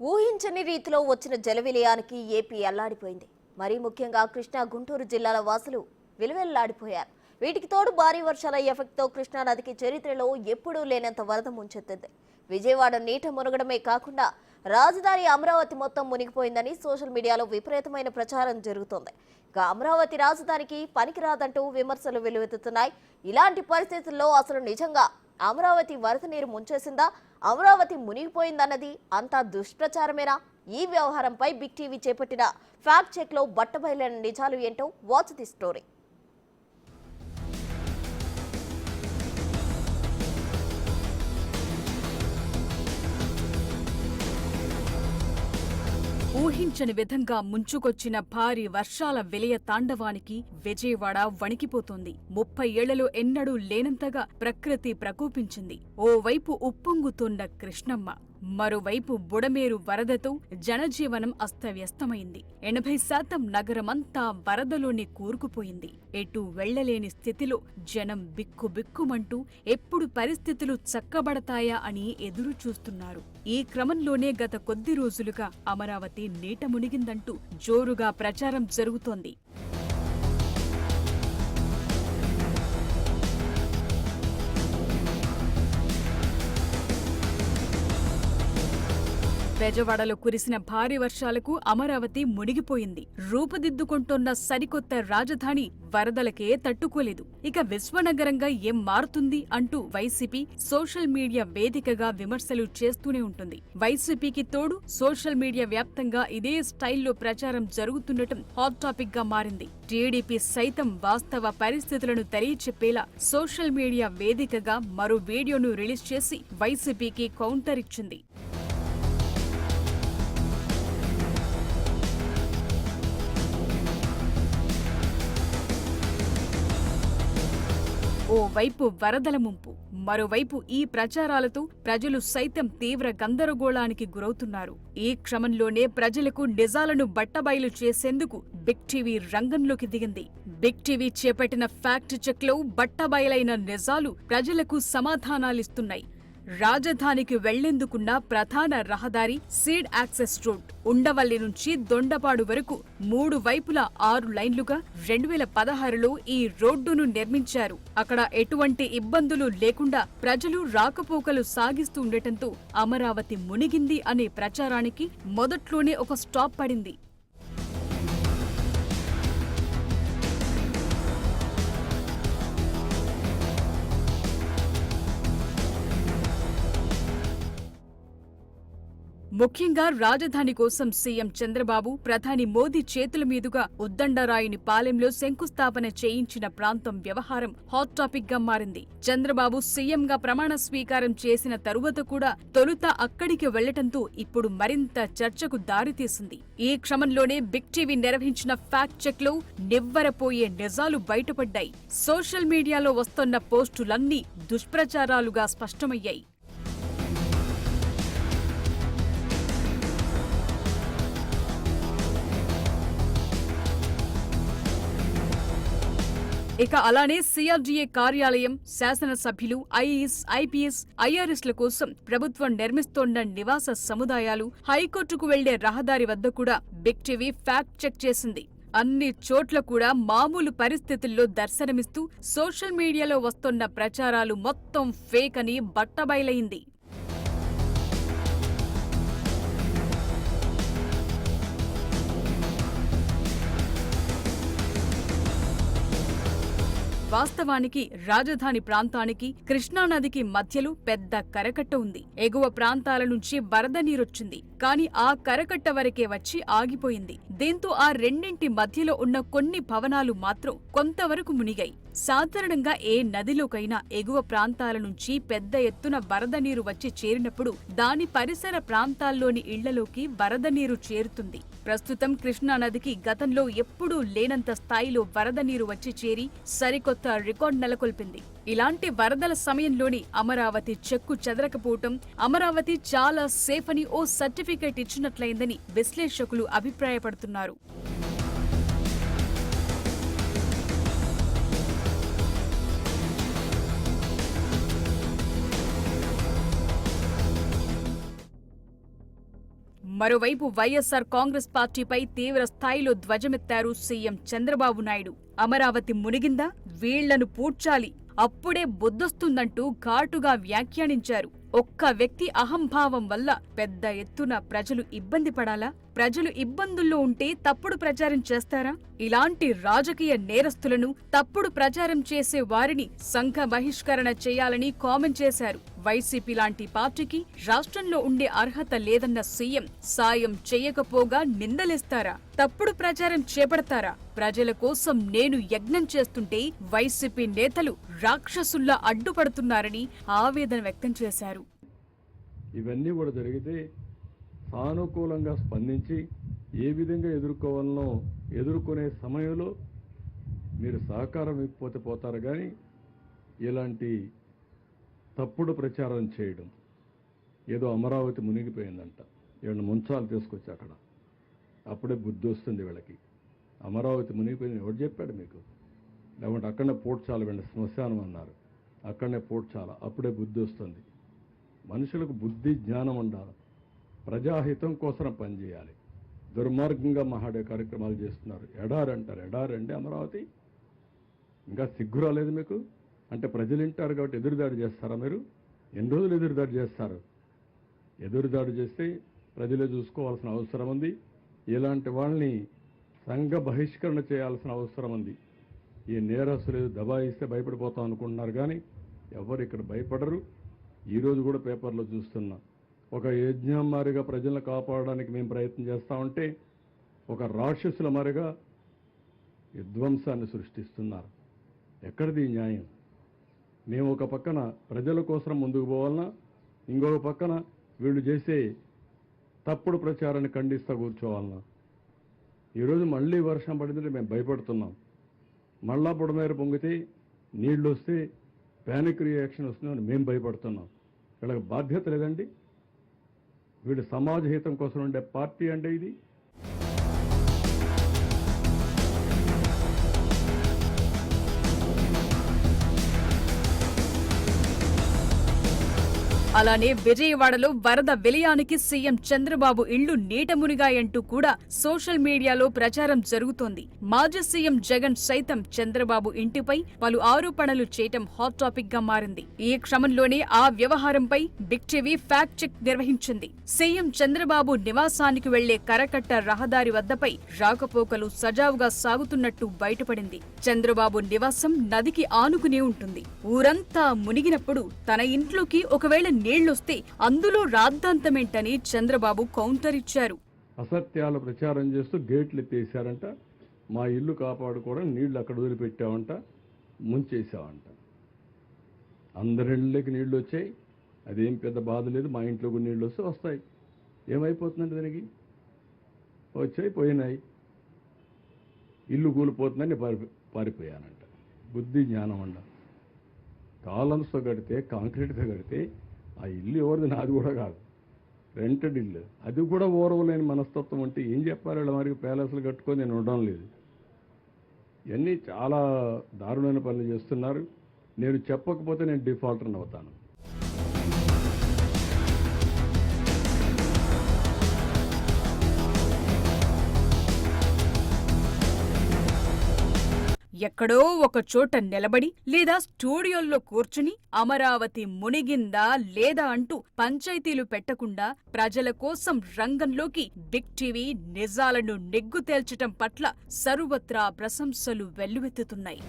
ఊహించని రీతిలో వచ్చిన జల విలయానికి ఏపీ అల్లాడిపోయింది. మరీ ముఖ్యంగా కృష్ణా గుంటూరు జిల్లాల వాసులు విలువెల్లాడిపోయారు. వీటికి తోడు భారీ వర్షాల ఎఫెక్ట్తో కృష్ణా నదికి చరిత్రలో ఎప్పుడూ లేనంత వరద ముంచెత్తింది. విజయవాడ నీట మునగడమే కాకుండా రాజధాని అమరావతి మొత్తం మునిగిపోయిందని సోషల్ మీడియాలో విపరీతమైన ప్రచారం జరుగుతోంది. ఇక అమరావతి రాజధానికి పనికిరాదంటూ విమర్శలు వెలువెత్తుతున్నాయి. ఇలాంటి పరిస్థితుల్లో అసలు నిజంగా అమరావతి వరద నీరు ముంచేసిందా? అమరావతి మునిగిపోయిందన్నది అంతా దుష్ప్రచారమేనా? ఈ వ్యవహారంపై బిగ్ టీవీ చేపట్టిన ఫ్యాక్ట్ చెక్లో బట్టబయలైన నిజాలు ఏంటో వాచ్ ది స్టోరీ. ఊహించని విధంగా ముంచుకొచ్చిన భారీ వర్షాల విలయ తాండవానికి విజయవాడ వణికిపోతోంది. ముప్పై ఏళ్ళలో ఎన్నడూ లేనంతగా ప్రకృతి ప్రకోపించింది. ఓవైపు ఉప్పొంగుతున్న కృష్ణమ్మ. మరోవైపు బుడమేరు వరదతో జనజీవనం అస్తవ్యస్తమైంది. ఎనభై శాతం నగరమంతా వరదలోనే కూరుకుపోయింది. ఎటు వెళ్ళలేని స్థితిలో జనం బిక్కుబిక్కుమంటూ ఎప్పుడు పరిస్థితులు చక్కబడతాయా అని ఎదురు చూస్తున్నారు ఈ క్రమంలోనే గత కొద్ది రోజులుగా అమరావతి నీట మునిగిందంటూ జోరుగా ప్రచారం జరుగుతోంది. బెజవాడలో కురిసిన భారీ వర్షాలకు అమరావతి మునిగిపోయింది. రూపుదిద్దుకుంటోన్న సరికొత్త రాజధాని వరదలకే తట్టుకోలేదు. ఇక విశ్వనగరంగా ఏం మారుతుంది అంటూ వైసీపీ సోషల్ మీడియా వేదికగా విమర్శలు చేస్తూనే ఉంటుంది. వైసీపీకి తోడు సోషల్ మీడియా వ్యాప్తంగా ఇదే స్టైల్లో ప్రచారం జరుగుతుండటం హాట్ టాపిక్గా మారింది. టీడీపీ సైతం వాస్తవ పరిస్థితులను తెలియచెప్పేలా సోషల్ మీడియా వేదికగా మరో వీడియోను రిలీజ్ చేసి వైసీపీకి కౌంటర్ ఇచ్చింది. ఓవైపు వరదల ముంపు మరోవైపు ఈ ప్రచారాలతో ప్రజలు సైతం తీవ్ర గందరగోళానికి గురవుతున్నారు. ఈ క్రమంలోనే ప్రజలకు నిజాలను బట్టబయలు చేసేందుకు బిగ్ టీవీ రంగంలోకి దిగింది. బిగ్ టీవీ చేపట్టిన ఫ్యాక్ట్ చెక్లో బట్టబయలైన నిజాలు ప్రజలకు సమాధానాలిస్తున్నాయి. రాజధానికి వెళ్ళేందుకున్న ప్రధాన రహదారి సీడ్ యాక్సెస్ రోడ్. ఉండవల్లి నుంచి దొండపాడు వరకు మూడు వైపులా ఆరు లైన్లుగా రెండు వేల పదహారులో ఈ రోడ్డును నిర్మించారు. అక్కడ ఎటువంటి ఇబ్బందులు లేకుండా ప్రజలు రాకపోకలు సాగిస్తూ ఉండటంతో అమరావతి మునిగింది అనే ప్రచారానికి మొదట్లోనే ఒక స్టాప్ పడింది. ముఖ్యంగా రాజధాని కోసం సీఎం చంద్రబాబు ప్రధాని మోదీ చేతుల మీదుగా ఉద్దండరాయుని పాలెంలో శంకుస్థాపన చేయించిన ప్రాంతం వ్యవహారం హాట్ టాపిక్గా మారింది. చంద్రబాబు సీఎంగా ప్రమాణ స్వీకారం చేసిన తరువాత కూడా తొలుత అక్కడికి వెళ్ళటంతో ఇప్పుడు మరింత చర్చకు దారితీసింది. ఈ క్రమంలోనే బిగ్ టీవీ నిర్వహించిన ఫ్యాక్ట్ చెక్లో నివ్వరపోయే నిజాలు బయటపడ్డాయి. సోషల్ మీడియాలో వస్తున్న పోస్టులన్నీ దుష్ప్రచారాలుగా స్పష్టమయ్యాయి. ఇక అలానే సిఆర్డీఏ కార్యాలయం శాసనసభ్యులు ఐఏఎస్ ఐపీఎస్ ఐఆర్ఎస్ల కోసం ప్రభుత్వం నిర్మిస్తోన్న నివాస సముదాయాలు హైకోర్టుకు వెళ్ళే రహదారి వద్ద కూడా బిగ్ టీవీ ఫ్యాక్ట్ చెక్ చేసింది. అన్ని చోట్ల కూడా మామూలు పరిస్థితుల్లో దర్శనమిస్తూ సోషల్ మీడియాలో వస్తున్న ప్రచారాలు మొత్తం ఫేక్ అని బట్టబయలైంది. వాస్తవానికి రాజధాని ప్రాంతానికి కృష్ణానదికి మధ్యలో పెద్ద కరకట్ట ఉంది. ఎగువ ప్రాంతాల నుంచి వరద నీరొచ్చింది. కాని ఆ కరకట్ట వరకే వచ్చి ఆగిపోయింది. దీంతో ఆ రెండింటి మధ్యలో ఉన్న కొన్ని భవనాలు మాత్రం కొంతవరకు మునిగాయి. సాధారణంగా ఏ నదిలోకైనా ఎగువ ప్రాంతాల నుంచి పెద్ద ఎత్తున వరద నీరు వచ్చి చేరినప్పుడు దాని పరిసర ప్రాంతాల్లోని ఇళ్ళలోకి వరద నీరు చేరుతుంది. ప్రస్తుతం కృష్ణానదికి గతంలో ఎప్పుడూ లేనంత స్థాయిలో వరద నీరు వచ్చి చేరి సరికొత్త రికార్డ్ నెలకొల్పింది. ఇలాంటి వరదల సమయంలోని అమరావతి చెక్కు చెదరకపోవటం అమరావతి చాలా సేఫ్ అని ఓ సర్టిఫికేట్ ఇచ్చినట్లయిందని విశ్లేషకులు అభిప్రాయపడుతున్నారు. మరోవైపు వైఎస్సార్ కాంగ్రెస్ పార్టీపై తీవ్ర స్థాయిలో ధ్వజమెత్తారు సీఎం చంద్రబాబు నాయుడు. అమరావతి మునిగిందా? వీళ్ళను పూడ్చాలి. అప్పుడే బుద్ధొస్తుందంటూ ఘాటుగా వ్యాఖ్యానించారు. ఒక్క వ్యక్తి అహంభావం వల్ల పెద్ద ఎత్తున ప్రజలు ఇబ్బంది పడాలా? ప్రజలు ఇబ్బందుల్లో ఉంటే తప్పుడు ప్రచారం చేస్తారా? ఇలాంటి రాజకీయ నేరస్తులను తప్పుడు ప్రచారం చేసే వారిని సంఘ బహిష్కరణ చేయాలని కామెంట్ చేశారు. వైసీపీ లాంటి పార్టీకి రాష్ట్రంలో ఉండే అర్హత లేదన్న సీఎం సాయం చేయకపోగా నిందలేస్తారా? తప్పుడు ప్రచారం చేపడతారా? ప్రజల కోసం నేను యజ్ఞం చేస్తుంటే వైసీపీ నేతలు రాక్షసుల్లా అడ్డుపడుతున్నారని ఆవేదన వ్యక్తం చేశారు. ఇవన్నీ కూడా జరిగితే సానుకూలంగా స్పందించి ఏ విధంగా ఎదుర్కోవాలనో ఎదుర్కొనే సమయంలో మీరు సహకారం ఇవ్వకపోతే పోతారు కానీ ఇలాంటి తప్పుడు ప్రచారం చేయడం. ఏదో అమరావతి మునిగిపోయిందంట. వీళ్ళని ముంచాలు తీసుకొచ్చి అక్కడ. అప్పుడే బుద్ధి వస్తుంది వీళ్ళకి. అమరావతి మునిగిపోయింది ఎవరు చెప్పాడు మీకు? లేకుంటే అక్కడనే పోడ్చాల వెళ్ళి శ్మశానం అన్నారు. అక్కడనే పోడ్చాల. అప్పుడే బుద్ధి వస్తుంది. మనుషులకు బుద్ధి జ్ఞానం ఉండాలి. ప్రజాహితం కోసం పనిచేయాలి దుర్మార్గంగా మహాడే కార్యక్రమాలు చేస్తున్నారు. ఎడారి అంటారు ఎడారి అమరావతి. ఇంకా సిగ్గు రాలేదు మీకు? అంటే ప్రజలు వింటారు కాబట్టి ఎదురుదాడి చేస్తారా మీరు? ఎన్ని రోజులు ఎదురుదాడి చేస్తారు? ఎదురుదాడి చేస్తే ప్రజలే చూసుకోవాల్సిన అవసరం ఉంది. ఇలాంటి వాళ్ళని సంఘ బహిష్కరణ చేయాల్సిన అవసరం ఉంది. ఈ నేరస్తులు ఏదో దబాయిస్తే భయపడిపోతాం అనుకుంటున్నారు కానీ ఎవరు ఇక్కడ భయపడరు. ఈరోజు కూడా పేపర్లో చూస్తున్నాం. ఒక యజ్ఞం మారిగా ప్రజలను కాపాడడానికి మేము ప్రయత్నం చేస్తూ ఉంటే ఒక రాక్షసుల మారిగా విధ్వంసాన్ని సృష్టిస్తున్నారు. ఎక్కడిది న్యాయం? మేము ఒక పక్కన ప్రజల కోసం ముందుకు పోవాలన్నా ఇంకొక పక్కన వీళ్ళు చేసే తప్పుడు ప్రచారాన్ని ఖండిస్తూ కూర్చోవాలన్నా. ఈరోజు మళ్ళీ వర్షం పడిందంటే మేము భయపడుతున్నాం. మళ్ళా బుడమేర పొంగితే నీళ్ళు వస్తే ప్యానిక్ రియాక్షన్ వస్తుందని మేము భయపడుతున్నాం. వీళ్ళకి బాధ్యత లేదండి. వీడు సమాజ హితం కోసం ఉండే పార్టీ అంటే ఇది. అలానే విజయవాడలో వరద విలయానికి సీఎం చంద్రబాబు ఇళ్ళు నీట మునిగాయంటూ కూడా సోషల్ మీడియాలో ప్రచారం జరుగుతోంది. మాజీ సీఎం జగన్ సైతం చంద్రబాబు ఇంటిపై పలు ఆరోపణలు చేయటం హాట్ టాపిక్గా మారింది. ఈ క్రమంలోనే ఆ వ్యవహారంపై బిగ్ టీవీ ఫ్యాక్ట్ చెక్ నిర్వహించింది. సీఎం చంద్రబాబు నివాసానికి వెళ్ళే కరకట్ట రహదారి వద్దపై రాకపోకలు సజావుగా సాగుతున్నట్టు బయటపడింది. చంద్రబాబు నివాసం నదికి ఆనుకునే ఉంటుంది. ఊరంతా మునిగినప్పుడు తన ఇంట్లోకి ఒకవేళ నీళ్ళొస్తే అందులో రాద్ధాంతమేంటని చంద్రబాబు కౌంటర్ ఇచ్చారు అసత్యాలు ప్రచారం చేస్తూ గేట్లు ఎత్తేసారంట మా ఇల్లు కాపాడుకోవడం నీళ్ళు అక్కడ వదిలిపెట్టామంట ముంచేసామంట అందరిళ్ళకి నీళ్ళు వచ్చాయి అదేం పెద్ద బాధ లేదు. మా ఇంట్లో కూడా నీళ్ళు వస్తే వస్తాయి. ఏమైపోతుందండి దానికి? వచ్చాయి పోయినాయి. ఇల్లు కూలిపోతుందని పారి పారిపోయానంట. బుద్ధి జ్ఞానం అండ కాలమ్స్తో కడితే కాంక్రీట్తో కడితే ఆ ఇల్లు ఎవరిది? నాది కూడా కాదు. రెంటెడ్ ఇల్లు. అది కూడా ఓరవలేని మనస్తత్వం అంటే ఏం చెప్పాలి వీళ్ళ మరి ప్యాలెస్లు కట్టుకొని నేను ఉండడం లేదు. ఇవన్నీ చాలా దారుణమైన పనులు చేస్తున్నారు. నేను చెప్పకపోతే నేను డిఫాల్టర్ని అవుతాను. ఎక్కడో ఒక చోట నిలబడి లేదా స్టూడియోల్లో కూర్చుని అమరావతి మునిగిందా లేదా అంటూ పంచాయతీలు పెట్టకుండా ప్రజల కోసం రంగంలోకి బిగ్ టీవీ నిజాలను నెగ్గు తేల్చటం పట్ల సర్వత్రా ప్రశంసలు వెల్లువెత్తుతున్నాయి.